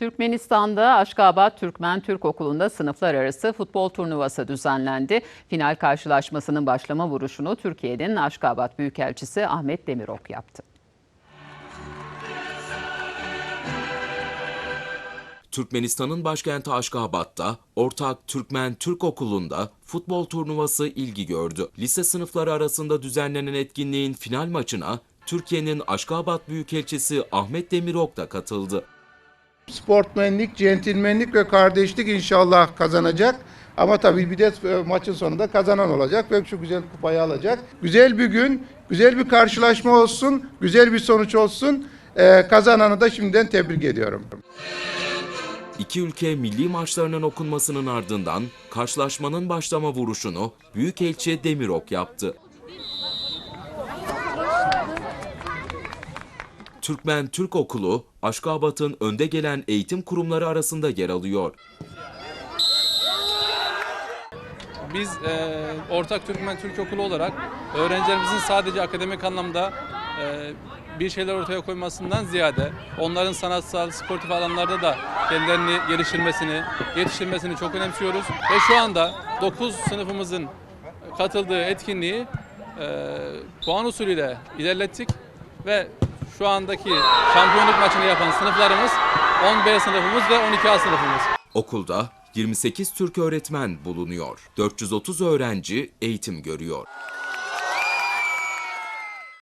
Türkmenistan'da Aşkabat Türkmen Türk Okulu'nda sınıflar arası futbol turnuvası düzenlendi. Final karşılaşmasının başlama vuruşunu Türkiye'nin Aşkabat Büyükelçisi Ahmet Demirok yaptı. Türkmenistan'ın başkenti Aşkabat'ta ortak Türkmen Türk Okulu'nda futbol turnuvası ilgi gördü. Lise sınıfları arasında düzenlenen etkinliğin final maçına Türkiye'nin Aşkabat Büyükelçisi Ahmet Demirok da katıldı. Sportmenlik, centilmenlik ve kardeşlik inşallah kazanacak. Ama tabii bir de e, maçın sonunda kazanan olacak ve şu güzel kupayı alacak. Güzel bir gün, güzel bir karşılaşma olsun, güzel bir sonuç olsun. Ee, kazananı da şimdiden tebrik ediyorum. İki ülke milli maçlarının okunmasının ardından karşılaşmanın başlama vuruşunu Büyükelçi Demirok yaptı. Türkmen Türk Okulu, Aşkabat'ın önde gelen eğitim kurumları arasında yer alıyor. Biz e, Ortak Türkmen Türk Okulu olarak öğrencilerimizin sadece akademik anlamda e, bir şeyler ortaya koymasından ziyade onların sanatsal, sportif alanlarda da kendilerini geliştirmesini, yetiştirmesini çok önemsiyoruz. Ve şu anda 9 sınıfımızın katıldığı etkinliği e, puan usulüyle ilerlettik ve şu andaki şampiyonluk maçını yapan sınıflarımız 10B sınıfımız ve 12A sınıfımız. Okulda 28 Türk öğretmen bulunuyor. 430 öğrenci eğitim görüyor.